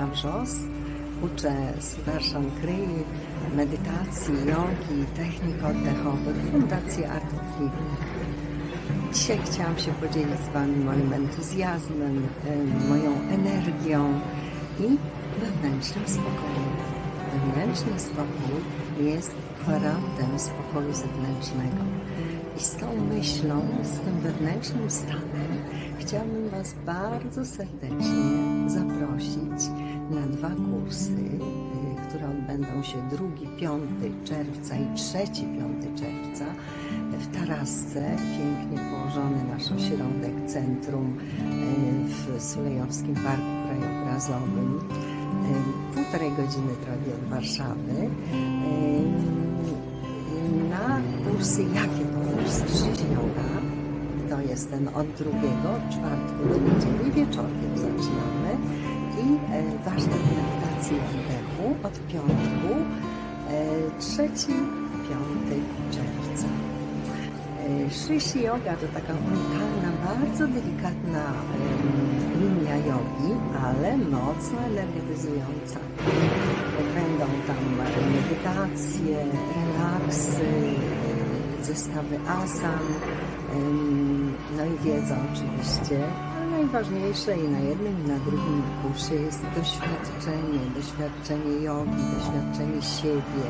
Ewa Wrzos. Uczę Sudarshan Kriyi, medytacji, jogi, technik oddechowych Fundacji Art of Living. Dzisiaj chciałam się podzielić z Wami moim entuzjazmem, em, moją energią i wewnętrznym spokojem. Wewnętrzny spokój jest gwarantem spokoju zewnętrznego. I z tą myślą, z tym wewnętrznym stanem chciałabym Was bardzo serdecznie zaprosić na dwa kursy, y, które odbędą się 2-5 czerwca i 3-5 czerwca w Tarasce, pięknie położony nasz ośrodek, centrum y, w Sulejowskim Parku Krajobrazowym. Y, Półtorej godziny drogi od Warszawy. Na kursy, jakie to kursy? Yoga. To jest ten od drugiego, od czwartku do niedzieli, wieczorkiem zaczynamy. E, warsztat medytacji wdechu od piątku, e, trzeci, piąty czerwca. E, Shishi Yoga to taka unikalna, bardzo delikatna linia jogi, ale mocno energetyzująca. Będą tam medytacje, relaksy, e, zestawy asan, no i wiedza oczywiście. Najważniejsze i na jednym i na drugim kursie jest doświadczenie, doświadczenie jogi, doświadczenie siebie,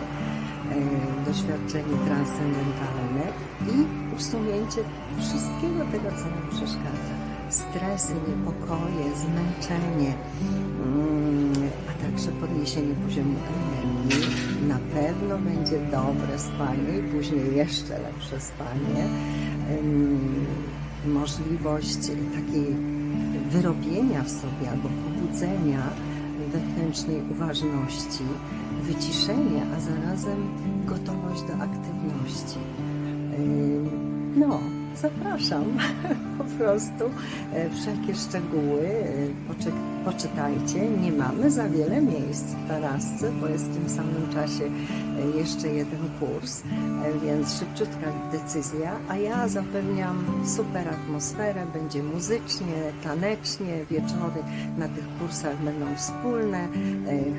e, doświadczenie transcendentalne i usunięcie wszystkiego tego, co nam przeszkadza. Stresy, niepokoje, zmęczenie, mm, a także podniesienie poziomu energii. Na pewno będzie dobre spanie i później jeszcze lepsze spanie. Możliwość takiej wyrobienia w sobie albo pobudzenia wewnętrznej uważności, wyciszenia, a zarazem gotowość zapraszam po prostu. E, Wszelkie szczegóły e, poczy, poczytajcie. Nie mamy za wiele miejsc w Tarasce, bo jest w tym samym czasie e, jeszcze jeden kurs, więc szybciutka decyzja. A ja zapewniam super atmosferę, będzie muzycznie, tanecznie, wieczory na tych kursach będą wspólne.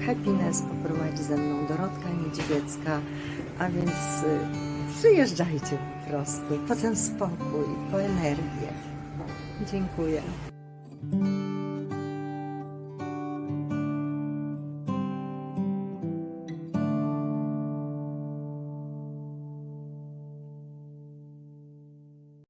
Happiness poprowadzi ze mną Dorotka Niedźwiecka, a więc przyjeżdżajcie po prostu po ten spokój, po energię. Dziękuję.